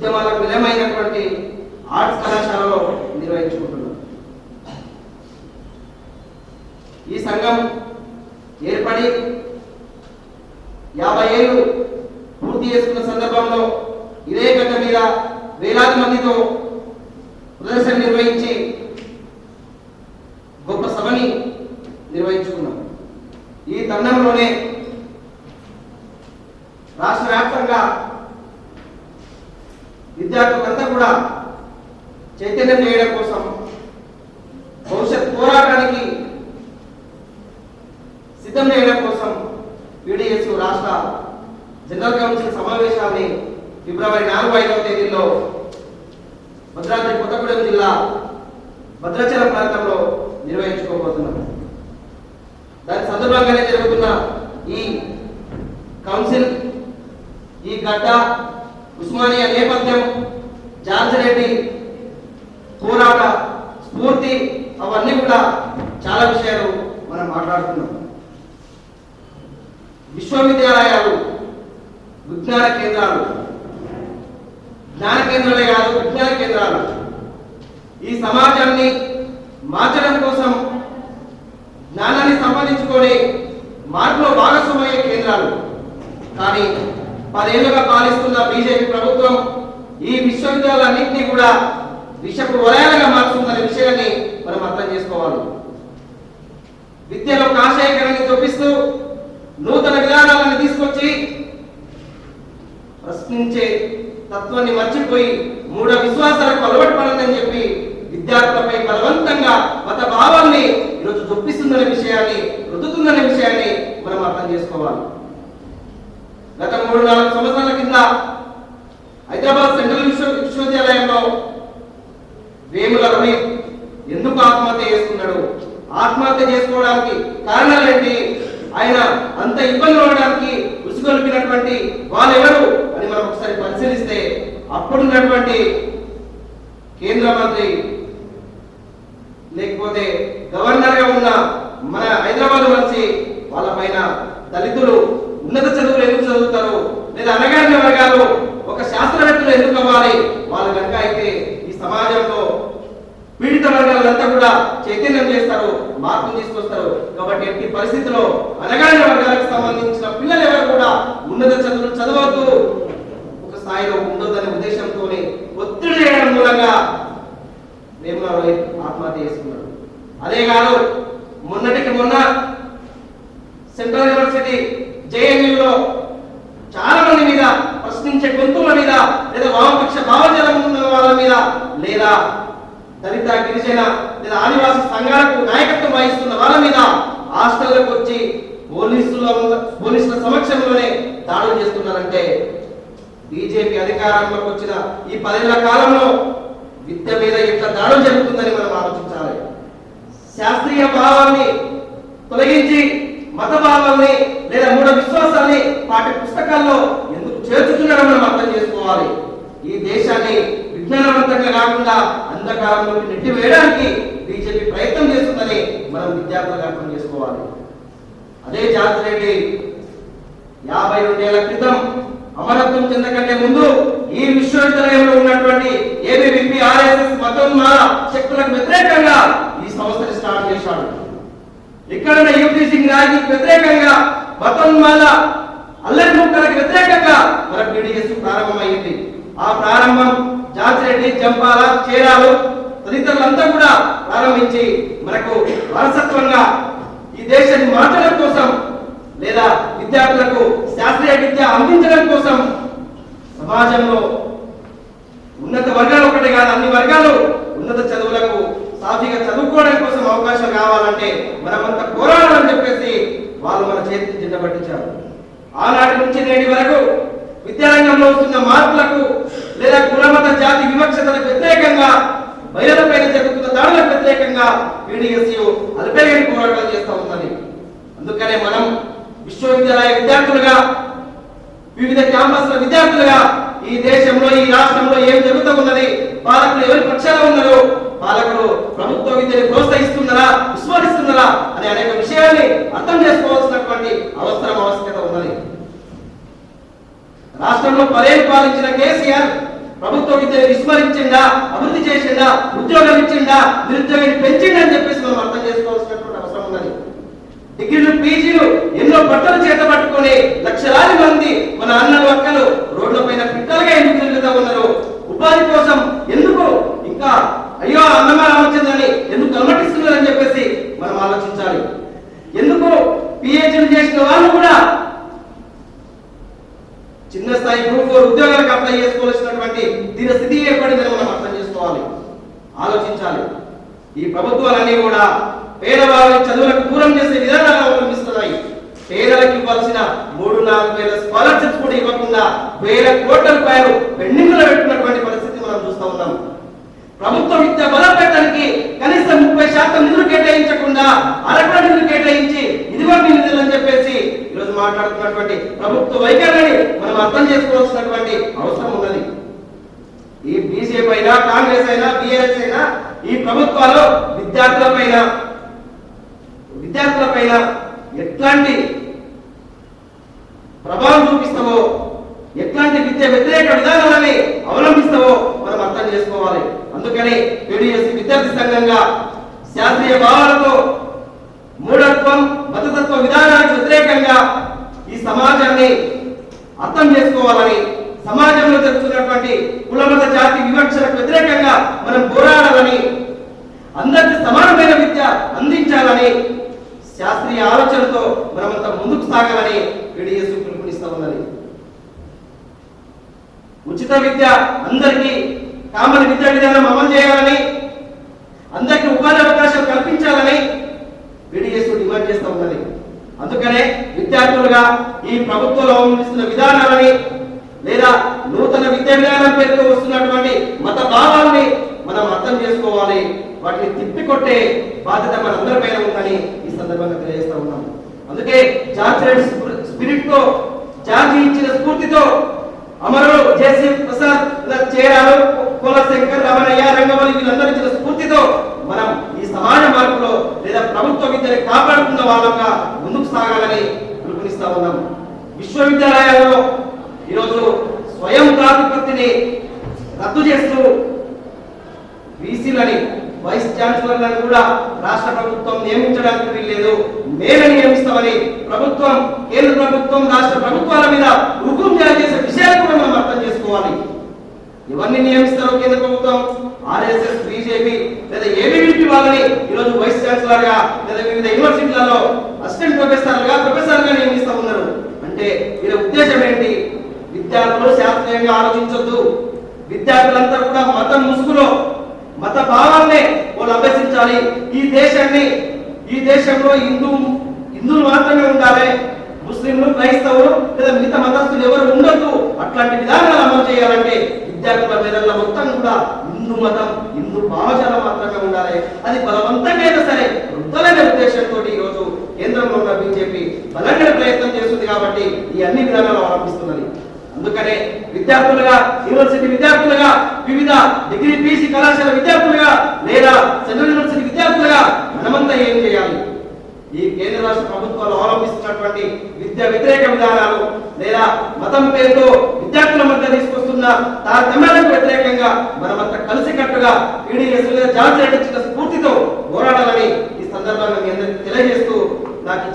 ఉద్యమాలకు నిలయమైనటువంటి ఆర్ట్స్ కళాశాలలో నిర్వహించుకుంటున్నారు. ఈ సంఘం ఏర్పడి యాభై ఏళ్ళు పూర్తి చేసుకున్న సందర్భంలో ఇదే గడ్డ మీద వేలాది మందితో ప్రదర్శన నిర్వహించి గొప్ప సభని నిర్వహించుకున్నాం. ఈ తరుణంలోనే రాష్ట్ర వ్యాప్తంగా విద్యార్థులంతా కూడా చైతన్యం చేయడం కోసం భవిష్యత్ పోరాటానికి సిద్ధం చేయడం కోసం పీడిఎస్ రాష్ట్ర జనరల్ కౌన్సిల్ సమావేశాన్ని ఫిబ్రవరి నాలుగు ఐదవ తేదీలో భద్రాద్రి కొత్తగూడెం జిల్లా భద్రాచలం ప్రాంతంలో నిర్వహించుకోబోతున్నాం. దాని సందర్భంగానే జరుగుతున్న ఈ కౌన్సిల్ ఈ గడ్డ ఉస్మానియా నేపథ్యం జార్జ్ పోరాట స్ఫూర్తి అవన్నీ కూడా చాలా విషయాలు మనం మాట్లాడుతున్నాం. విశ్వవిద్యాలయాలు విజ్ఞాన కేంద్రాలు జ్ఞాన కేంద్రాలే కాదు విజ్ఞాన కేంద్రాలు. ఈ సమాజాన్ని మార్చడం కోసం జ్ఞానాన్ని సంపాదించుకొని మార్పులో భాగస్వామయ్యే కేంద్రాలు. కానీ పదేళ్ళుగా పాలిస్తున్న బీజేపీ ప్రభుత్వం ఈ విశ్వవిద్యాలయాలన్నింటినీ కూడా విషపు వలయాలుగా మార్చుతుందనే విషయాన్ని మనం అర్థం చేసుకోవాలి. విద్యలో కాషాయకరణని చూపిస్తూ నూతన విధానాలను తీసుకొచ్చి ప్రశ్నించే తత్వాన్ని మర్చిపోయి మూఢ విశ్వాసాలకు అలవాటు పడదని చెప్పి విద్యార్థులపై బలవంతంగా మత భావాన్ని ఈరోజు చొప్పిస్తుందనే విషయాన్ని రుద్దుతుందనే విషయాన్ని మనం అర్థం చేసుకోవాలి. గత మూడు నాలుగు సంవత్సరాల కింద హైదరాబాద్ సెంట్రల్ విశ్వ విశ్వవిద్యాలయంలో వేముల రవి ఎందుకు ఆత్మహత్య చేసుకున్నాడు ఆత్మహత్య చేసుకోవడానికి కారణాలు ఏంటి ఆయన అంత ఇబ్బంది పడడానికి ఉసుగొలిపినటువంటి వాళ్ళెవరు అని మనం ఒకసారి పరిశీలిస్తే అప్పుడున్నటువంటి ముఖ్యమంత్రి లేకపోతే గవర్నర్గా ఉన్న మన హైదరాబాద్ వచ్చి వాళ్ళ పైన దళితులు ఉన్నత చదువులు ఎందుకు చదువుతారు? లేదా అనగారిన వర్గాలు ఒక శాస్త్రవేత్తలు ఎందుకు అవ్వాలి? వాళ్ళు కనుక అయితే ఈ సమాజంలో పీడిత వర్గాలంతా కూడా చైతన్యం చేస్తారు మార్పులు తీసుకొస్తారు. కాబట్టి ఎట్టి పరిస్థితిలో అనగారిన వర్గాలకు సంబంధించిన పిల్లలు ఎవరు కూడా ఉన్నత చదువులు చదవద్దు. ఒక స్థాయిలో ఉండొద్దనే ఉద్దేశంతోనే ఒత్తిడి చేయడం మూలంగా వేముల రోహిత్ ఆత్మహత్య చేసుకున్నాడు. అదే కాదు మొన్నటికి మొన్న సెంట్రల్ యూనివర్సిటీ జేఎన్యూలో చాలా మంది మీద ప్రశ్నించే గొంతుల మీద లేదా వామపక్ష భావజలం ఉన్న వాళ్ళ మీద లేదా దళిత గిరిజన లేదా ఆదివాసీ సంఘాలకు నాయకత్వం వహిస్తున్న వాళ్ళ మీద హాస్టల్లోకి వచ్చి పోలీసుల పోలీసుల సమక్షంలోనే దాడులు చేస్తున్నారంటే బీజేపీ అధికారంలోకి వచ్చిన ఈ పదేళ్ళ కాలంలో విద్య మీద ఎట్లా దాడులు జరుగుతుందని మనం ఆలోచించాలి. శాస్త్రీయ భావాన్ని తొలగించి మత భావాల్ని లేదా మూఢ విశ్వాసాన్ని పాఠ్య పుస్తకాల్లో ఎందుకు చేర్చుతున్నారో మనం అర్థం చేసుకోవాలి. ఈ దేశాన్ని విజ్ఞానవంతంగా కాకుండా అంధకారంలోకి నెట్టి వేయడానికి బీజేపీ ప్రయత్నం చేస్తుందని మనం విద్యార్థులకు అర్థం చేసుకోవాలి. అదే జాతి రెడ్డి యాభై రెండేళ్ళ క్రితం అమరత్వం చెందకంటే ముందు ఈ విశ్వవిద్యాలయంలో ఉన్నటువంటి ఏబీవీపీ ఆర్ఎస్ఎస్ మతోన్మాద శక్తులకు వ్యతిరేకంగా ఈ సంస్థని స్టార్ట్ చేశాడు. ఇక్కడ ఉన్న యూపీ సింగ్ రాజీకి వ్యతిరేకంగా మతోన్మాద అల్లరి ముక్కలకు వ్యతిరేకంగా మన పీడిఎస్ ప్రారంభమైంది. ఆ ప్రారంభం జాతిరెడ్డి జంపాల చీరాలు తదితరులంతా కూడా ప్రారంభించి మనకు వారసత్వంగా ఈ దేశాన్ని మార్చడం కోసం లేదా విద్యార్థులకు శాస్త్రీయ విద్య అందించడం కోసం సమాజంలో ఉన్నత వర్గాలు ఒకటే కాదు అన్ని వర్గాలు ఉన్నత చదువులకు సాఫీగా చదువుకోవడం కోసం అవకాశం కావాలంటే మనమంతా పోరాడాలని చెప్పేసి వాళ్ళు మన చేతికి జింద పట్టించారు. ఆనాటి నుంచి నేటి వరకు విద్యారంగంలో వస్తున్న మార్పులకు లేదా కులమత జాతి వివక్షతలకు వ్యతిరేకంగా మహిళలపైన జరుగుతున్న దాడులకు వ్యతిరేకంగా పీడిఎస్యు అల్పేయని పోరాటాలు చేస్తూ ఉందని అందుకనే మనం విశ్వవిద్యాలయ విద్యార్థులుగా వివిధ క్యాంపస్ల విద్యార్థులుగా ఈ దేశంలో ఈ రాష్ట్రంలో ఏం జరుగుతూ ఉన్నది? పాలకులు ఎవరి పక్షాన ఉన్నారు? పాలకులు ప్రభుత్వ విద్యను ప్రోత్సహిస్తున్నారా? విస్మరిస్తున్నారా? అనే అనేక విషయాన్ని అర్థం చేసుకోవాల్సినటువంటి అవసరం ఆవశ్యకత ఉన్నది. రాష్ట్రంలో పదేళ్ళు పాలించిన కేసీఆర్ ప్రభుత్వ విద్యను విస్మరించిండా అభివృద్ధి చేసిండా ఉద్యోగం ఇచ్చిండా నిరుద్యోగిని పెంచిండా అని చెప్పేసి మనం అర్థం చేసుకోవాల్సినటువంటి అవసరం ఉన్నది. డిగ్రీలు పీజీలు ఎన్నో పట్టు చేత పట్టుకొని లక్షలాది మంది మన అన్నలు అక్కలు రోడ్ల పైన పిట్టలుగా ఎందుకు తిరుగుతూ ఉన్నారు ఉపాధి కోసం ఎందుకు ఇంకా అయ్యో అన్నమా రామచంద్రని ఎందుకు కలమటిస్తున్నారని చెప్పేసి మనం ఆలోచించాలి ఎందుకు పిహెచ్డీ చేసిన వాళ్ళు కూడా చిన్న స్థాయి గ్రూప్ ఫోర్ ఉద్యోగాలకు అప్లై చేసుకోవాల్సినటువంటి దీని స్థితి ఏర్పడిందని మనం అర్థం చేసుకోవాలి. ఆలోచించాలి. ఈ ప్రభుత్వాలన్నీ కూడా పేదవారి చదువులకు దూరం చేసే విధానాలు అవలంబిస్తున్నాయి. పేదలకు ఇవ్వాల్సిన మూడు నాలుగు వేల స్కాలర్షిప్స్ కూడా ఇవ్వకుండా వేల కోట్ల రూపాయలు పెండింగ్లో పెట్టినటువంటి పరిస్థితి మనం చూస్తూ ఉన్నాం. ప్రభుత్వ విద్య బలపెట్టడానికి కనీసం ముప్పై శాతం నిధులు కేటాయించకుండా అరకొర నిధులు కేటాయించి ఇదిగోండి నిధులు అని చెప్పేసి ఈరోజు మాట్లాడుతున్నటువంటి ప్రభుత్వ వైఖరిని మనం అర్థం చేసుకోవాల్సినటువంటి అవసరం ఉన్నది. ఈ బీజేపీ అయినా కాంగ్రెస్ అయినా బిఆర్ఎస్ అయినా ఈ ప్రభుత్వాలు విద్యార్థులపైన విద్యార్థులపైన ఎట్లాంటి ప్రభావం చూపిస్తావో ఎట్లాంటి విద్య వ్యతిరేక విధానాలని అవలంబిస్తావో మనం అర్థం చేసుకోవాలి. అందుకని పీడిఎస్సి విద్యార్థి సంఘంగా శాస్త్రీయ భావాలతో మూఢత్వం మతతత్వ విధానానికి వ్యతిరేకంగా ఈ సమాజాన్ని అర్థం చేసుకోవాలని సమాజంలో జరుగుతున్నటువంటి కులమత జాతి వివక్షలకు వ్యతిరేకంగా మనం పోరాడాలని అందరికి సమానమైన విద్య అందించాలని శాస్త్రీయ ఆలోచనతో మనమంతా ముందుకు సాగాలని పీడిఎస్ పిలుపునిస్తా ఉన్నది. ఉచిత విద్య అందరికీ కామన్ విద్యా విధానం అమలు చేయాలని అందరికీ ఉపాధి అవకాశాలు కల్పించాలని పీడిఎస్ డిమాండ్ చేస్తా ఉన్నది. అందుకనే విద్యార్థులుగా ఈ ప్రభుత్వంలో అవలంబిస్తున్న విధానాలని లేదా నూతన విద్యా విధానం పేరుతో వస్తున్నటువంటి మత భావాలని మనం అర్థం చేసుకోవాలి. వాటిని తిప్పికొట్టే బాధ్యత మనందరిపైన ఉందని ఈ సందర్భంగా తెలియజేస్తా ఉన్నాం. అందుకే జార్జ్ స్పిరిట్తో జార్జి ఇచ్చిన స్ఫూర్తితో అమరులు జేసీ ప్రసాద్ చేరారు. కోల శంకర్ రమణయ్య రంగవల్లి వీళ్ళందరూ ఇచ్చిన స్ఫూర్తితో మనం ఈ సమాజ మార్పులో లేదా ప్రభుత్వ విద్యని కాపాడుకున్న వాళ్ళంగా ముందుకు సాగాలని పిలుపునిస్తా ఉన్నాం. విశ్వవిద్యాలయాల్లో ఈరోజు స్వయం ప్రాతిపత్తిని రద్దు చేస్తూ బీసీలని వైస్ ఛాన్సలర్లను కూడా రాష్ట్ర ప్రభుత్వం నియమించడానికి వీల్లేదు. మేమే నియమిస్తామని ప్రభుత్వం కేంద్ర ప్రభుత్వం రాష్ట్ర ప్రభుత్వాల మీద హుకుం జారీ చేసే విషయాలు కూడా మనం అర్థం చేసుకోవాలి. ఎవరిని నియమిస్తారో కేంద్ర ప్రభుత్వం? ఆర్ఎస్ఎస్ బీజేపీ లేదా ఏబీవీపీ వాళ్ళని ఈరోజు వైస్ ఛాన్సలర్గా లేదా వివిధ యూనివర్సిటీలలో అసిస్టెంట్ ప్రొఫెసర్గా ప్రొఫెసర్గా నియమిస్తా ఉన్నారు. అంటే వీళ్ళ ఉద్దేశం ఏంటి? విద్యార్థులు శాస్త్రీయంగా ఆలోచించొద్దు. విద్యార్థులంతా కూడా మతం ముసుగులో మత భావాన్నే వాళ్ళు అభ్యసించాలి. ఈ దేశాన్ని ఈ దేశంలో హిందూ హిందువులు మాత్రమే ఉండాలి. ముస్లింలు క్రైస్తవులు లేదా మిగతా మతస్థులు ఎవరు ఉండొద్దు. అట్లాంటి విధానాలు అమలు చేయాలంటే విద్యార్థుల మెదళ్ళ మొత్తం కూడా హిందూ మతం హిందూ భావజాల మాత్రమే ఉండాలి. అది బలవంతంగా సరే వృద్ధలైన ఉద్దేశంతో ఈరోజు రోజు కేంద్రంలో ఉన్న బీజేపీ బలంగా ప్రయత్నం చేస్తుంది కాబట్టి ఈ అన్ని విధానాలు అవలంబిస్తున్నది అందుకనే విద్యార్థులుగా యూనివర్సిటీ విద్యార్థులుగా వివిధ డిగ్రీ పీసీ కళాశాల విద్యార్థులుగా లేదా సెంట్రల్ యూనివర్సిటీ విద్యార్థులుగా మనమంతా ఈ కేంద్ర రాష్ట్ర ప్రభుత్వాలు అవలంబిస్తున్నటువంటి విద్య వ్యతిరేక విధానాలు లేదా మతం పేరుతో విద్యార్థుల మధ్య తీసుకొస్తున్న తారతమ్యాలకు వ్యతిరేకంగా మనమంతా కలిసికట్టుగా పీడీఎస్ లేదా జాతీయ స్ఫూర్తితో పోరాడాలని ఈ సందర్భంగా మీ తెలియజేస్తూ నాకు